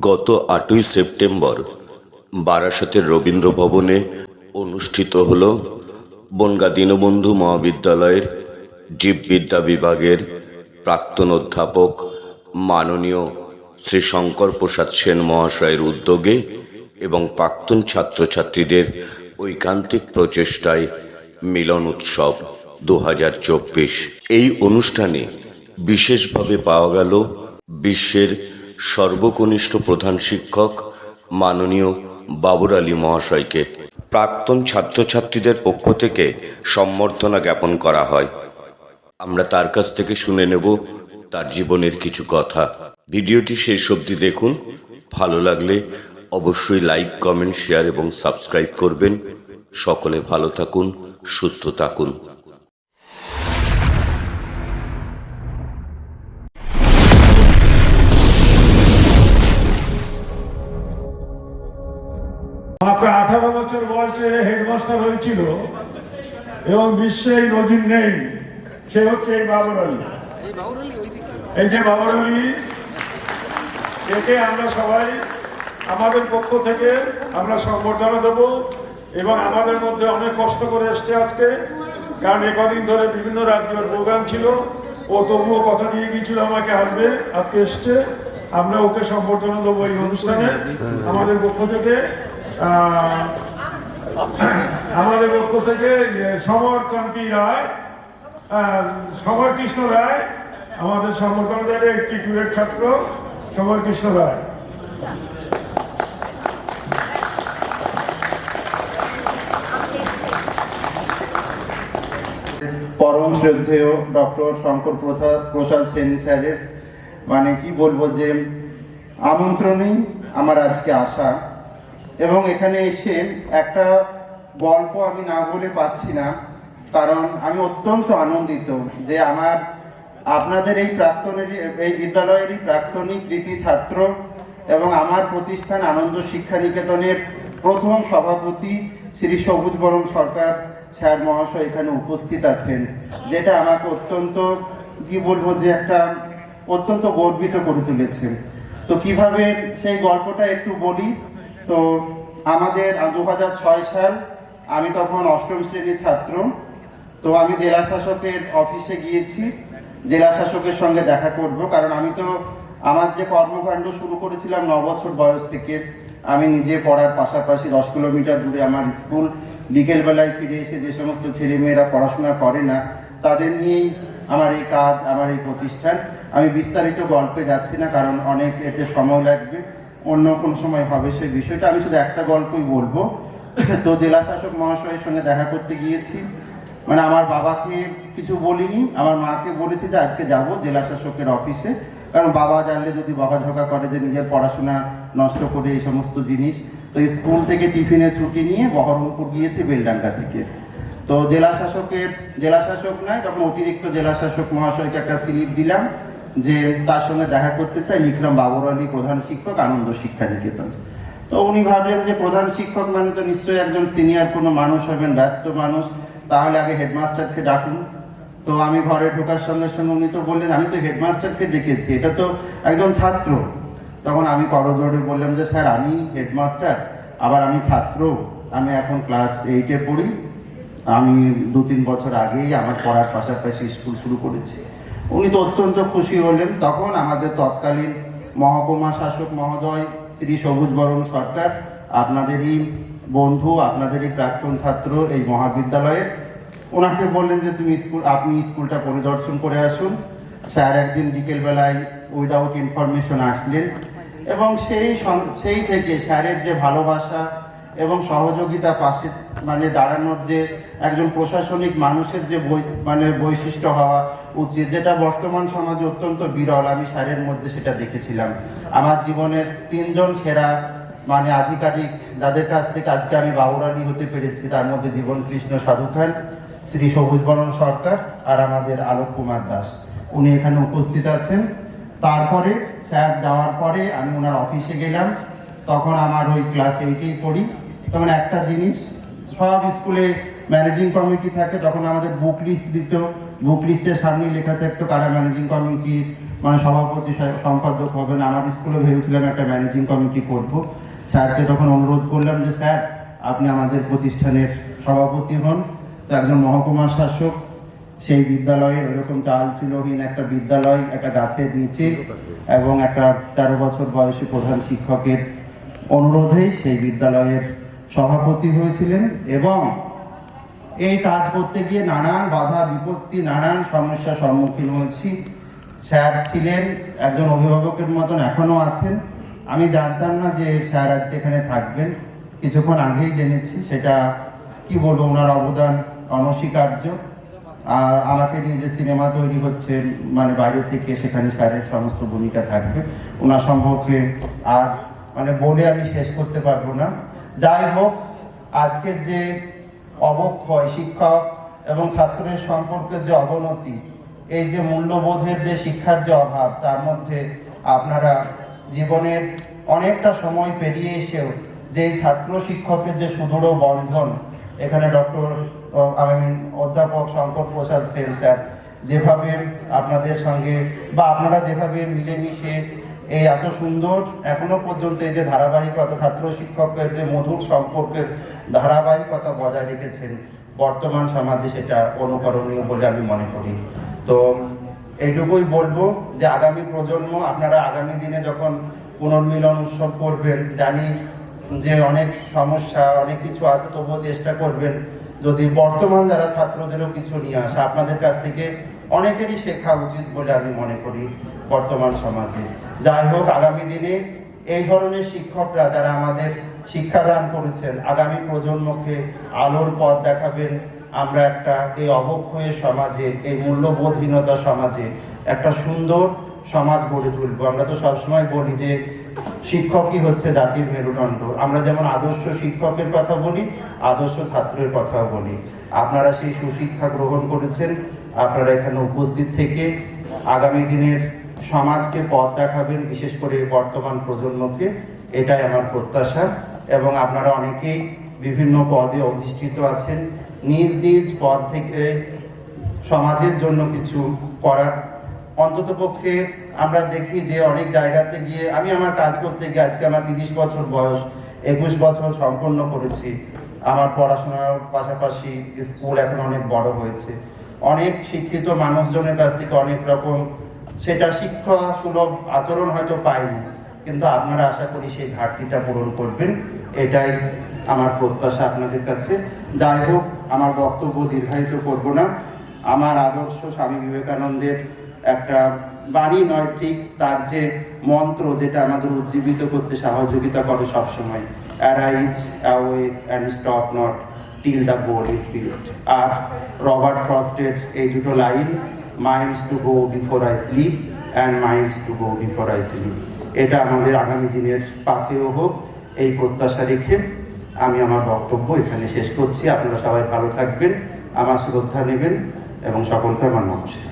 গত আটই সেপ্টেম্বর বারাসতের রবীন্দ্র ভবনে অনুষ্ঠিত হল বনগা দীনবন্ধু মহাবিদ্যালয়ের জীববিদ্যা বিভাগের প্রাক্তন অধ্যাপক মাননীয় শ্রী শঙ্কর প্রসাদ সেন মহাশয়ের উদ্যোগে এবং প্রাক্তন ছাত্রছাত্রীদের ঐকান্তিক প্রচেষ্টায় মিলন উৎসব দু হাজার চব্বিশ। এই অনুষ্ঠানে বিশেষভাবে পাওয়া গেল বিশ্বের সর্বকনিষ্ঠ প্রধান শিক্ষক মাননীয় বাবুর আলী মহাশয়কে। প্রাক্তন ছাত্রছাত্রীদের পক্ষ থেকে সম্বর্ধনা জ্ঞাপন করা হয়। আমরা তার কাছ থেকে শুনে নেব তার জীবনের কিছু কথা। ভিডিওটি শেষ অবধি দেখুন। ভালো লাগলে অবশ্যই লাইক, কমেন্ট, শেয়ার এবং সাবস্ক্রাইব করবেন। সকলে ভালো থাকুন, সুস্থ থাকুন। মাত্র আঠারো বছর বয়সে হেডমাস্টার হয়েছিল এবং বিশ্বে নজির নেই, সে হচ্ছে এই বাবর এই যে বাবর একে আমরা সবাই আমাদের পক্ষ থেকে আমরা সংবর্ধনা দেব এবং আমাদের মধ্যে অনেক কষ্ট করে এসছে আজকে, কারণ একদিন ধরে বিভিন্ন রাজ্যের প্রোগ্রাম ছিল, ও তবুও কথা দিয়ে গিয়েছিল আমাকে আসবে আজকে এসছে। আমরা ওকে সম্বর্ধনা দেবো এই অনুষ্ঠানে, আমাদের পক্ষ থেকে। আমাদের পক্ষ থেকে সমর কান্তি রায়? সমর কৃষ্ণ রায়, আমাদের দেবে একটি টুয়ের ছাত্র সমর কৃষ্ণ রায়। পরম শ্রদ্ধেয় ডক্টর শঙ্কর প্রসাদ প্রসাদ সেন স্যারের মানে কি বলব যে আমন্ত্রণেই আমার আজকে আসা। এবং এখানে এসে একটা গল্প আমি না বলে পাচ্ছি না, কারণ আমি অত্যন্ত আনন্দিত যে আমার, আপনাদের এই প্রাক্তনেরই, এই বিদ্যালয়েরই প্রাক্তনী কৃতি ছাত্র এবং আমার প্রতিষ্ঠান আনন্দ শিক্ষা নিকেতনের প্রথম সভাপতি শ্রী সবুজ বরণ সরকার স্যার মহাশয় এখানে উপস্থিত আছেন, যেটা আমাকে অত্যন্ত, কি বলব যে একটা অত্যন্ত গর্বিত করে তুলেছে। তো কীভাবে সেই গল্পটা একটু বলি? তো আমাদের দু হাজার ছয় সাল আমি তখন অষ্টম শ্রেণির ছাত্র। তো আমি জেলা শাসকের অফিসে গিয়েছি। জেলা শাসকের সঙ্গে দেখা করব। কারণ আমি তো আমার যে কর্মকাণ্ড শুরু করেছিলাম ন বছর বয়স থেকে, আমি নিজে পড়ার পাশাপাশি দশ কিলোমিটার দূরে আমার স্কুল, বিকেলবেলায় ফিরে এসে যে সমস্ত ছেলেমেয়েরা পড়াশোনা করে না, তাদের নিয়েই আমার এই কাজ, আমার এই প্রতিষ্ঠান। আমি বিস্তারিত গল্পে যাচ্ছি না, কারণ অনেক এতে সময় লাগবে। অন্য কোন সময় হবে সেই বিষয়টা। আমি শুধু একটা গল্পই বলব। তো জেলা শাসক মহাশয়ের সঙ্গে দেখা করতে গিয়েছি। মানে আমার বাবাকে কিছু বলিনি, আমার মাকে বলেছি যে আজকে যাব জেলা শাসকের অফিসে। কারণ বাবা জানলে যদি বকাঝকা করে যে নিজের পড়াশোনা নষ্ট করে এই সমস্ত জিনিস। তো স্কুল থেকে টিফিনে ছুটি নিয়ে বহরমপুর গিয়েছে বেলডাঙ্গা থেকে। তো জেলা শাসকের জেলা শাসক নয়, তখন অতিরিক্ত জেলা শাসক মহাশয়কে একটা স্লিপ দিলাম। যে তার সঙ্গে দেখা করতে চাই লিখলাম বাবর আলী প্রধান শিক্ষক আনন্দ শিক্ষা নিকেতন। তো উনি ভাবলেন যে প্রধান শিক্ষক মানে তো নিশ্চয়ই একজন সিনিয়র কোনো মানুষ হবেন, ব্যস্ত মানুষ, তাহলে আগে হেডমাস্টারকে ডাকুন। তো আমি ঘরে ঢোকার সঙ্গে সঙ্গে উনি তো বললেন, আমি তো হেডমাস্টারকে ডেকেছি, এটা তো একজন ছাত্র। তখন আমি করজোড়ে বললাম যে, স্যার, আমি হেডমাস্টার, আবার আমি ছাত্র, আমি এখন ক্লাস এইটে পড়ি। আমি দু তিন বছর আগেই আমার পড়ার পাশাপাশি স্কুল শুরু করেছি। উনি তো অত্যন্ত খুশি হলেন। তখন আমাদের তৎকালীন মহকুমা শাসক মহোদয় শ্রী সবুজ বরণ সরকার, আপনাদেরই বন্ধু, আপনাদেরই প্রাক্তন ছাত্র এই মহাবিদ্যালয়ে, ওনাকে বললেন যে তুমি স্কুল, আপনি স্কুলটা পরিদর্শন করে আসুন। স্যার একদিন বিকেলবেলায় উইদাউট ইনফরমেশন আসলেন। এবং সেই সেই থেকে স্যারের যে ভালোবাসা এবং সহযোগিতা পাশে মানে দাঁড়ানোর যে একজন প্রশাসনিক মানুষের যে মানে বৈশিষ্ট্য হওয়া উচিত, যেটা বর্তমান সমাজে অত্যন্ত বিরল, আমি স্যারের মধ্যে সেটা দেখেছিলাম। আমার জীবনের তিনজন সেরা মানে আধিকারিক যাদের কাছ থেকে আজকে আমি বাউরালি হতে পেরেছি, তার মধ্যে জীবন কৃষ্ণ সাধু খান, শ্রী সবুজ বরণ সরকার আর আমাদের আলোক কুমার দাস। উনি এখানে উপস্থিত আছেন। তারপরে স্যার যাওয়ার পরে আমি ওনার অফিসে গেলাম। তখন আমার ওই ক্লাস এইটেই পড়ি। তখন একটা জিনিস, সব স্কুলে ম্যানেজিং কমিটি থাকে, তখন আমাদের বুক লিস্ট দিত। বুক লিস্টের সামনে লেখা থাকতো কারা ম্যানেজিং কমিটির মানে সভাপতি সম্পাদক হবেন। আমার স্কুলে ভেবেছিলাম একটা ম্যানেজিং কমিটি করব। স্যারকে তখন অনুরোধ করলাম যে, স্যার, আপনি আমাদের প্রতিষ্ঠানের সভাপতি হন। তো একজন মহকুমা শাসক, সেই বিদ্যালয়ে এরকম চাল চুলহীন একটা বিদ্যালয়, একটা গাছের নিচে এবং একটা তেরো বছর বয়সী প্রধান শিক্ষকের অনুরোধেই সেই বিদ্যালয়ের সভাপতি হয়েছিলেন এবং এই কাজ করতে গিয়ে নানান বাধা, বিপত্তি, নানান সমস্যার সম্মুখীন হয়েছি। স্যার ছিলেন, একজন অভিভাবকের মতন এখনও আছেন। আমি জানতাম না যে স্যার আজকে এখানে থাকবেন। কিছুক্ষণ আগেই জেনেছি সেটা, কি বলব, ওনার অবদান অনস্বীকার্য। আর আমাকে নিয়ে যে সিনেমা তৈরি হচ্ছে মানে বাইরে থেকে সেখানে স্যারের সমস্ত ভূমিকা থাকবে, ওনার সম্পর্কে আর মানে বলে আমি শেষ করতে পারব না। যাই হোক আজকের যে অবক্ষয় শিক্ষক এবং ছাত্রের সম্পর্কের যে অবনতি, এই যে মূল্যবোধের যে শিক্ষার যে অভাব, তার মধ্যে আপনারা জীবনের অনেকটা সময় পেরিয়ে এসেও যে ছাত্র শিক্ষকের যে সুদৃঢ় বন্ধন, এখানে ডক্টর আই মিন অধ্যাপক শঙ্কর প্রসাদ সেন স্যার, যেভাবে আপনাদের সঙ্গে বা আপনারা যেভাবে মিলেমিশে এই এত সুন্দর, এখনও পর্যন্ত এই যে ধারাবাহিকতা, ছাত্র শিক্ষকের যে মধুর সম্পর্কের ধারাবাহিকতা বজায় রেখেছেন, বর্তমান সমাজে সেটা অনুকরণীয় বলে আমি মনে করি। তো এইটুকুই বলব যে আগামী প্রজন্ম, আপনারা আগামী দিনে যখন পুনর্মিলন উৎসব করবেন, জানি যে অনেক সমস্যা, অনেক কিছু আছে, তবুও চেষ্টা করবেন। যদি বর্তমান যারা ছাত্রদেরও কিছু নিয়ে আসে, আপনাদের কাছ থেকে অনেকেরই শেখা উচিত বলে আমি মনে করি বর্তমান সমাজে। যাই হোক, আগামী দিনে এই ধরনের শিক্ষকরা যারা আমাদের শিক্ষাদান করেছেন, আগামী প্রজন্মকে আলোর পথ দেখাবেন। আমরা একটা এই অবক্ষয়ের সমাজে, এই মূল্যবোধহীনতা সমাজে একটা সুন্দর সমাজ গড়ে তুলবো। আমরা তো সবসময় বলি যে শিক্ষকই হচ্ছে জাতির মেরুদণ্ড? আমরা যেমন আদর্শ শিক্ষকের কথা বলি, আদর্শ ছাত্রের কথাও বলি। আপনারা সেই সুশিক্ষা গ্রহণ করেছেন, আপনারা এখানে উপস্থিত থেকে আগামী দিনের সমাজকে পথ দেখাবেন, বিশেষ করে বর্তমান প্রজন্মকে, এটাই আমার প্রত্যাশা। এবং আপনারা অনেকেই বিভিন্ন পদে অধিষ্ঠিত আছেন। নিজ নিজ পদ থেকে সমাজের জন্য কিছু করার অন্তত পক্ষে আমরা দেখি যে অনেক জায়গাতে গিয়ে আমি আমার কাজ করতে গিয়ে আজকে আমার তিরিশ বছর বয়স, একুশ বছর সম্পন্ন করেছি। আমার পড়াশোনার পাশাপাশি স্কুল এখন অনেক বড় হয়েছে। অনেক শিক্ষিত মানুষজনের কাছ থেকে অনেক রকম সেটা শিক্ষা সুলভ আচরণ হয়তো পাইনি, কিন্তু আপনারা আশা করি সেই ঘাটতিটা পূরণ করবেন। এটাই আমার প্রত্যাশা আপনাদের কাছে। যাই হোক, আমার বক্তব্য দীর্ঘায়িত করব না। আমার আদর্শ স্বামী বিবেকানন্দের একটা বাণী নয় ঠিক, তার যে মন্ত্র যেটা আমাদের উজ্জীবিত করতে সহযোগিতা করে সবসময় arise awake and stop not till the board is R Robert ফ্রস্টের এই দুটো line miles to go before I sleep and miles to go before I sleep এটা আমাদের আগামী দিনের পাথেও হোক, এই প্রত্যাশা রেখে আমি আমার বক্তব্য এখানে শেষ করছি। আপনারা সবাই ভালো থাকবেন, আমার শ্রদ্ধা নেবেন এবং সকলকে আমার নমস্কার।